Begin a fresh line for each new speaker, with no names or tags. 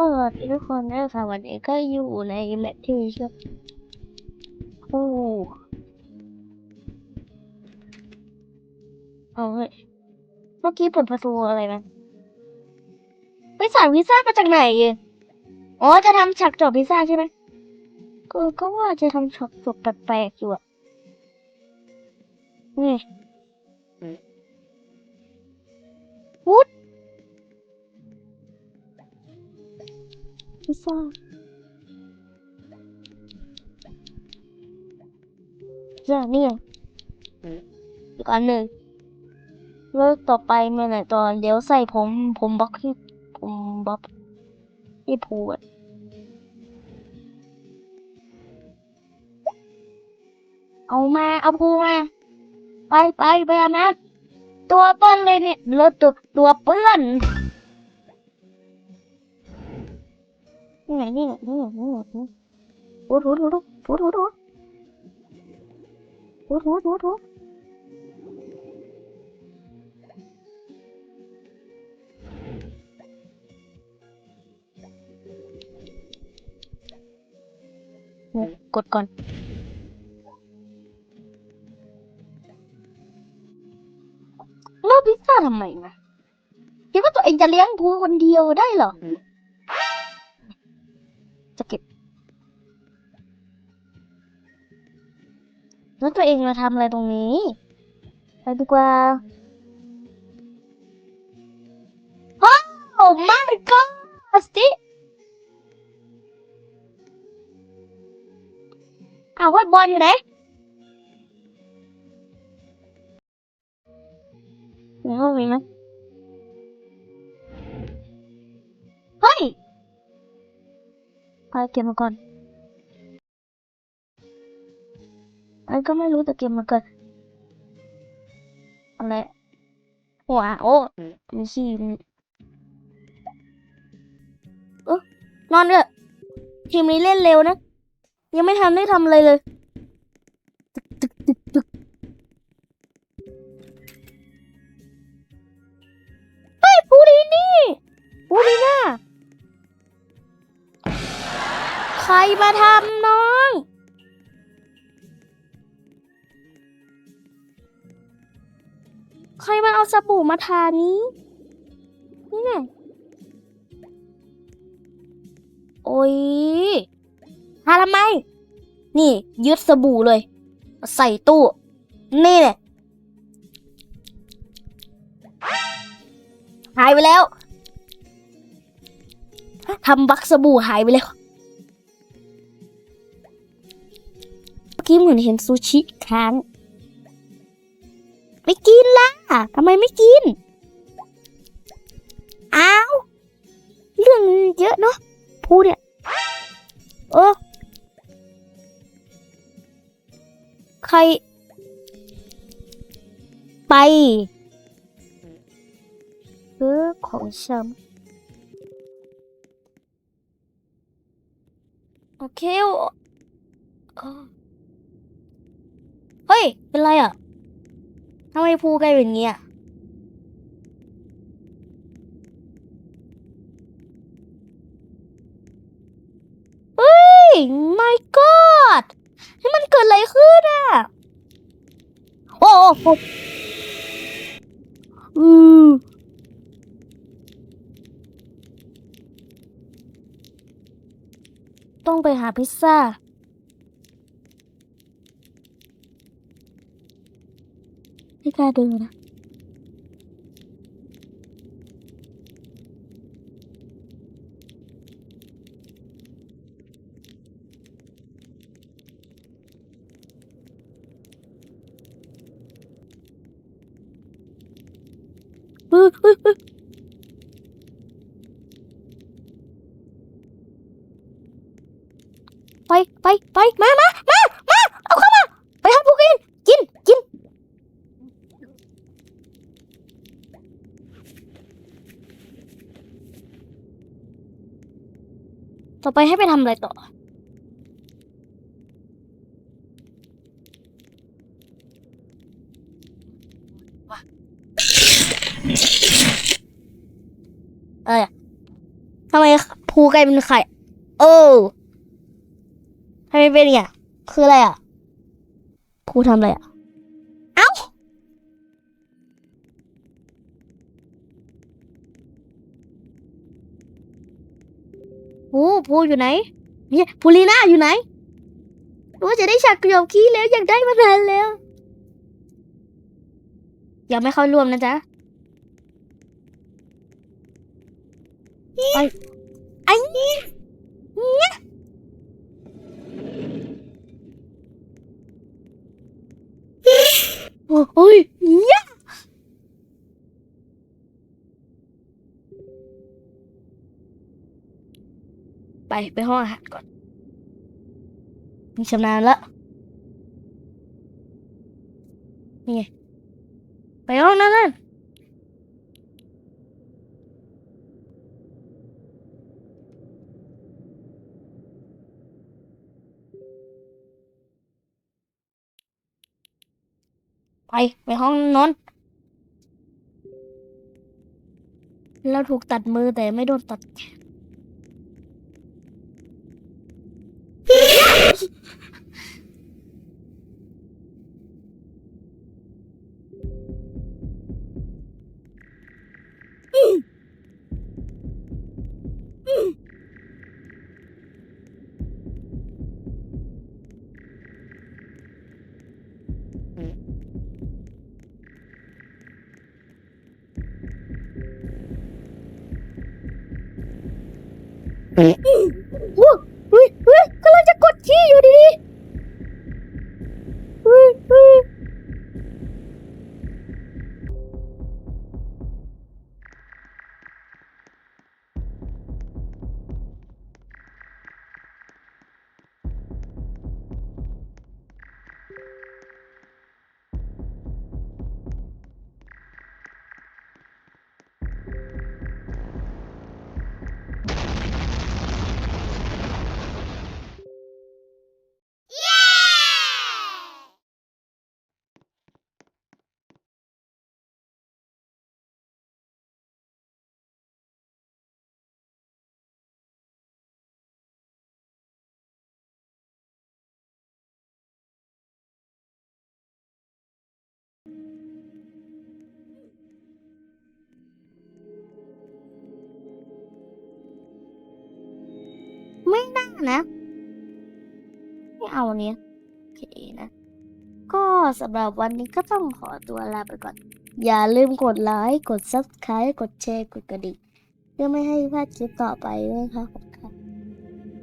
ก็สวัสดีทุกคนด้วยค่ะวันนี้ก็อยู่ในแมทที่ชื่อโอ้เอาเฮ้ยเมื่อกี้เปิดประตูอะไรนะไปสั่งพิซซ่ามาจากไหนอะอ๋อจะทำฉักจบพิซซ่าใช่ไหมก็ก็ว่าจะทำฉักจบแปลกๆอยู่อะนี่วุด พิซซ่าจ้านี่ไงอีกอันหนึ่งแล้วต่อไปเมื่อไหร่ตอนเดี๋ยวใส่ผมผมบล็อกที่ผมบล็อกที่ผูอะเอามาเอาพูมา ไปไปไปอาบน้ำตัวเปื้อนเลยเนี่ยเลอะตัวตัวเปื้อน นี่ไงนี่ไงนี่นี่นี่หูดหูดหูดหูดหูดหูดหูดหูดหูดหูดกดก่อนเลิกพิซซ่าทำไมนะคิดว่าตัวเองจะเลี้ยงพูคนเดียวได้เหรอ จะเก็บ แล้วตัวเองมาทำอะไรตรงนี้ ไปดีกว่าโอ้ my god สติอ้าวว่าบอลอยู่ไหน ไปเก็บมาก่อนไอ้ก็ไม่รู้แต่เก็บมาก่อนอะไรหัวโอ้มีขี้เออนอนเถอะทีมนี้เล่นเร็วนะ ยังไม่ทันได้ทำอะไรเลยตึกตึกตึกตึกปูดีนี่ปูดีน่า รมาทำน้อง ใครมาเอาสบู่มาทานี้ นี่ไงโอ้ยทาทำไม นี่ ยึดสบู่เลย ใส่ตู้ นี่เลยหายไปแล้วทำบักสบู่หายไปแล้ว กี้เหมือนเห็นซูชิค้าง ไม่กินล่ะทำไมไม่กิน อ้าว เรื่องเยอะเนาะพูดเนี่ยเออใคร ไปซื้อของชำโอเคโอ เฮ้ย เป็นไรอะทำไมพูกล้เป็นเงี้ยเฮ้ย my god ให้มันเกิดอะไรขึ้นอะ โอ้โหอือต้องไปหาพิซซ่า cái ra đường rồi nè Ui, ui, ui. Quay, ต่อไปให้ไปทำอะไรต่อ เอะไรอทำไมภูภูกลายเป็นไข่ โอ้ทำไมเป็นอย่างเงี้ยคืออะไรอะภูทำอะไรอะ เอ้า ภูภูอยู่ไหนเนี่ยภูลีน่าอยู่ไหนว่าจะได้ฉากเกลียวขี้แล้วอยากได้มานานแล้วยังไม่เข้าร่วมนะจ๊ะไปไอ้เนี่ยเนี่ยโอ้ยเนี่ย ไปไปห้องอาหารก่อนมีชำนาญละนี่ไง ไปห้องนั้นนั่นไป ไปห้องนอนเราถูกตัดมือแต่ไม่โดนตัดแขน เฮ้ยเฮ้ยกำลังจะกดขี้อยู่ดี นะไม่เอาอันนี้โอเคนะ ก็สำหรับวันนี้ก็ต้องขอตัวลาไปก่อน อย่าลืมกดไลค์กด subscribe กดแชร์กดกระดิ่งเพื่อไม่ให้พลาดคลิปต่อไปด้วยนะคะ